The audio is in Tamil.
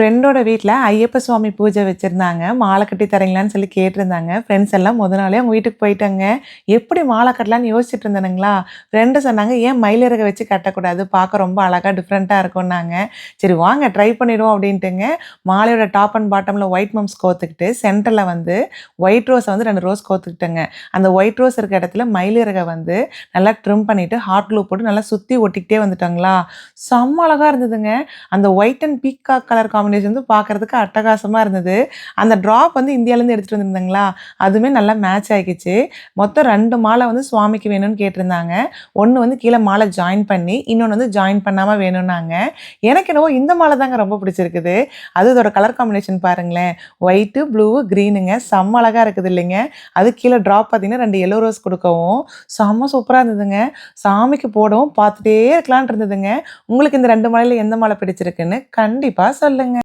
ஃப்ரெண்டோட வீட்டில் ஐயப்ப சுவாமி பூஜை வச்சுருந்தாங்க. மாலை கட்டி தரீங்களான்னு சொல்லி கேட்டிருந்தாங்க. ஃப்ரெண்ட்ஸ் எல்லாம் முத நாளே அவங்க வீட்டுக்கு போயிட்டாங்க. எப்படி மாலை கட்டலான்னு யோசிச்சுட்டு இருந்தானுங்களா? ஃப்ரெண்டு சொன்னாங்க ஏன் மயிலிறக வச்சு கட்டக்கூடாது? பார்க்க ரொம்ப அழகாக டிஃப்ரெண்ட்டாக இருக்கும்னாங்க. சரி வாங்க ட்ரை பண்ணிடுவோம் அப்படின்ட்டுங்க. மாலையோட டாப் அண்ட் பாட்டமில் ஒயிட் மம்ஸ் கோத்துக்கிட்டு சென்டரில் வந்து ஒயிட் ரோஸை வந்து ரெண்டு ரோஸ் கோத்துக்கிட்டேங்க. அந்த ஒயிட் ரோஸ் இருக்க இடத்துல மயிலிறகை வந்து நல்லா ட்ரிம் பண்ணிவிட்டு ஹாட் க்ளூ போட்டு நல்லா சுற்றி ஒட்டிக்கிட்டே வந்துட்டாங்களா? செம்ம அழகாக இருந்ததுங்க. அந்த white and peacock colour combination வந்து பார்க்குறதுக்கு அட்டகாசமாக இருந்தது. அந்த ட்ராப் வந்து இந்தியாவிலேருந்து எடுத்துகிட்டு வந்திருந்தாங்களா? அதுவுமே நல்லா மேட்ச் ஆகிக்கிச்சு மொத்தம் ரெண்டு மாலை வந்து சுவாமிக்கு வேணும்னு கேட்டிருந்தாங்க. ஒன்று வந்து கீழே மாலை ஜாயின் பண்ணி இன்னொன்று வந்து ஜாயின் பண்ணாமல் வேணும்னாங்க. எனக்கு என்னவோ இந்த மாலை தாங்க ரொம்ப பிடிச்சிருக்குது. அது இதோட கலர் காம்பினேஷன் பாருங்களேன். ஒயிட்டு ப்ளூ க்ரீனுங்க செம்ம அழகாக இருக்குது இல்லைங்க. அது கீழே ட்ராப் பார்த்தீங்கன்னா ரெண்டு எல்லோ ரோஸ் கொடுக்கவும் செம்ம சூப்பராக இருந்ததுங்க. சாமிக்கு போடவும் பார்த்துட்டே இருக்கலாம்னு இருந்ததுங்க. உங்களுக்கு இந்த ரெண்டு மாலையில் எந்த மாலை பிடிச்சிருக்குன்னு கண்டிப்பாக சொல்லுங்கள்